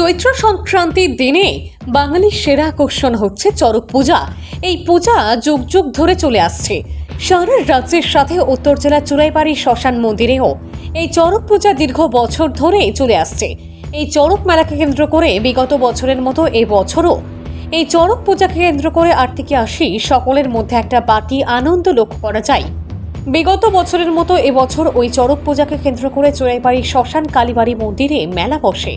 চৈত্র সংক্রান্তির দিনে বাঙালির সেরা আকর্ষণ হচ্ছে চড়ক পূজা। এই পূজা যুগ যুগ ধরে চলে আসছে। সারা রাজ্যের সাথে উত্তর জেলার চুরাইবাড়ি শ্মশান মন্দিরেও এই চড়ক পূজা দীর্ঘ বছর ধরে চলে আসছে। এই চড়ক মেলাকে কেন্দ্র করে বিগত বছরের মতো এই বছরও এই চড়ক পূজাকে কেন্দ্র করে আট থেকে আশি সকলের মধ্যে একটা বাটি আনন্দ লক্ষ্য করা যায়। বিগত বছরের মতো এবছর ওই চড়ক পূজাকে কেন্দ্র করে চোরাইবাড়ি শ্মশান কালীবাড়ি মন্দিরে মেলা বসে।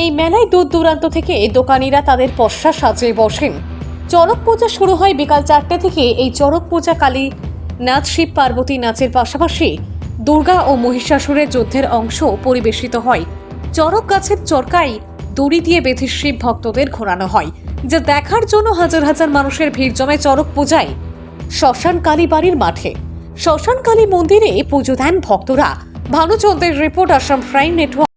এই মেলায় দূর দূরান্ত থেকে দোকানিরা তাদের পশা সাজিয়ে বসেন। চড়ক পূজা শুরু হয় বিকাল চারটে থেকে। এই চড়ক পূজা কালী নাচ শিব পার্বতী নাচের পাশাপাশি দুর্গা ও মহিষাসুরের যুদ্ধের অংশ পরিবেশিত হয়। চড়ক গাছের চরকায় দড়ি দিয়ে বেঁধে শিব ভক্তদের ঘোরানো হয়, যা দেখার জন্য হাজার হাজার মানুষের ভিড় জমে চড়ক পূজায়। শ্মশান কালী বাড়ির মাঠে। শ্মশান কালী মন্দিরে পুজো দেন ভক্তরা। ভানুচন্দ্রের রিপোর্ট, আসাম প্রাইম নেটওয়ার্ক।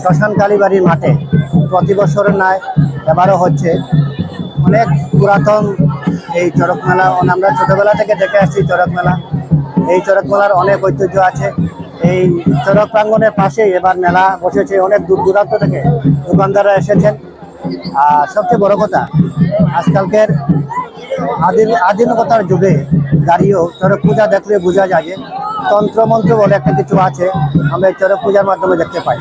শ্মশান কালীবাড়ির মাঠে। প্রতি বছরের ন্যায় এবারও হচ্ছে। অনেক পুরাতন এই চড়ক মেলা মানে আমরা ছোটবেলা থেকে দেখে আসছি চড়ক মেলা এই চড়ক মেলার অনেক ঐতিহ্য আছে। এই চড়ক প্রাঙ্গণের পাশেই এবার মেলা বসেছে। অনেক দূর দূরান্ত থেকে দোকানদাররা এসেছেন। আর সবচেয়ে বড় কথা, আজকালকের আদিম আধুনিকতার যুগে দাঁড়িয়েও চড়ক পূজা দেখলে বোঝা যায় যে তন্ত্রমন্ত্র বলে একটা কিছু আছে, আমরা চড়ক পূজার মাধ্যমে দেখতে পাই।